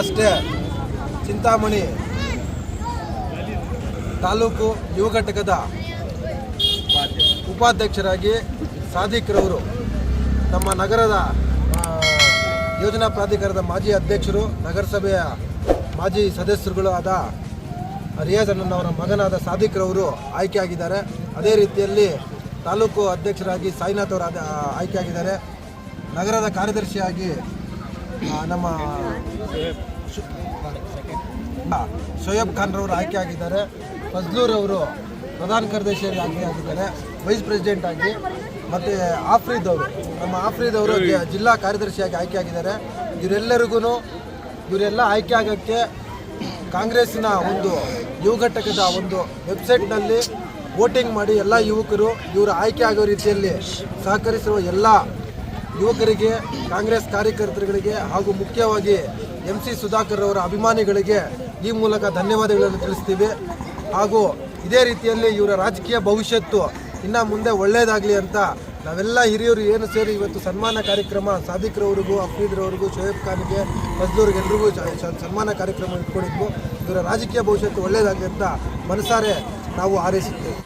ಅಷ್ಟೇ. ಚಿಂತಾಮಣಿ. ತಾಲೂಕು ಯುವ ಘಟಕದ ಉಪಾಧ್ಯಕ್ಷರಾಗಿ ಸಾದಿಕ್ರವರು ನಮ್ಮ ನಗರದ ಯೋಜನಾ ಪ್ರಾಧಿಕಾರದ ಮಾಜಿ ಅಧ್ಯಕ್ಷರು, ನಗರಸಭೆಯ ಮಾಜಿ ಸದಸ್ಯರುಗಳು ಆದ ರಿಯಾಜ್ ಅಣ್ಣನವರ ಮಗನಾದ ಸಾಧಿಕ್ರವರು ಆಯ್ಕೆಯಾಗಿದ್ದಾರೆ. ಅದೇ ರೀತಿಯಲ್ಲಿ ತಾಲೂಕು ಅಧ್ಯಕ್ಷರಾಗಿ ಸಾಯಿನಾಥ್ ಅವರು ಆಯ್ಕೆಯಾಗಿದ್ದಾರೆ. ನಗರದ ಕಾರ್ಯದರ್ಶಿಯಾಗಿ ನಮ್ಮ ಶೋಯಬ್ ಖಾನ್ ರವರು ಆಯ್ಕೆ ಆಗಿದ್ದಾರೆ. ಫಜ್ಲೂರ್ ಅವರು ಪ್ರಧಾನ ಕಾರ್ಯದರ್ಶಿಯಾಗಿ ಆಯ್ಕೆ ಆಗಿದ್ದಾರೆ. ವೈಸ್ ಪ್ರೆಸಿಡೆಂಟ್ ಆಗಿ. ಮತ್ತು ಆಫ್ರೀದ್ ಅವರು, ನಮ್ಮ ಆಫ್ರೀದ್ ಅವರು ಜಿಲ್ಲಾ ಕಾರ್ಯದರ್ಶಿಯಾಗಿ ಆಯ್ಕೆ ಆಗಿದ್ದಾರೆ. ಇವರೆಲ್ಲರಿಗೂ ಇವರೆಲ್ಲ ಆಯ್ಕೆ ಆಗೋಕ್ಕೆ ಕಾಂಗ್ರೆಸ್ಸಿನ ಒಂದು ಯುವ ಘಟಕದ ಒಂದು ವೆಬ್ಸೈಟ್ನಲ್ಲಿ ವೋಟಿಂಗ್ ಮಾಡಿ ಎಲ್ಲ ಯುವಕರು ಇವರು ಆಯ್ಕೆ ಆಗೋ ರೀತಿಯಲ್ಲಿ ಸಹಕರಿಸಿರುವ ಎಲ್ಲ ಯುವಕರಿಗೆ, ಕಾಂಗ್ರೆಸ್ ಕಾರ್ಯಕರ್ತರುಗಳಿಗೆ ಹಾಗೂ ಮುಖ್ಯವಾಗಿ ಎಂ ಸಿ ಸುಧಾಕರ್ ಅವರ ಅಭಿಮಾನಿಗಳಿಗೆ ಈ ಮೂಲಕ ಧನ್ಯವಾದಗಳನ್ನು ತಿಳಿಸ್ತೀವಿ. ಹಾಗೂ ಇದೇ ರೀತಿಯಲ್ಲಿ ಇವರ ರಾಜಕೀಯ ಭವಿಷ್ಯತ್ತು ಇನ್ನು ಮುಂದೆ ಒಳ್ಳೆಯದಾಗಲಿ ಅಂತ ನಾವೆಲ್ಲ ಹಿರಿಯರು ಏನು ಸೇರಿ ಇವತ್ತು ಸನ್ಮಾನ ಕಾರ್ಯಕ್ರಮ ಸಾದಿಕ್ರವ್ರಿಗೂ ಅಫೀದ್ರವ್ರಿಗೂ ಶೋಯಬ್ ಖಾನ್ಗೆ ಎಲ್ರಿಗೂ ಸನ್ಮಾನ ಕಾರ್ಯಕ್ರಮ ಇಟ್ಕೊಂಡಿದ್ವು. ಇವರ ರಾಜಕೀಯ ಭವಿಷ್ಯತ್ತು ಒಳ್ಳೆಯದಾಗಲಿ ಅಂತ ಮನಸಾರೆ ನಾವು ಹಾರೈಸುತ್ತೇವೆ.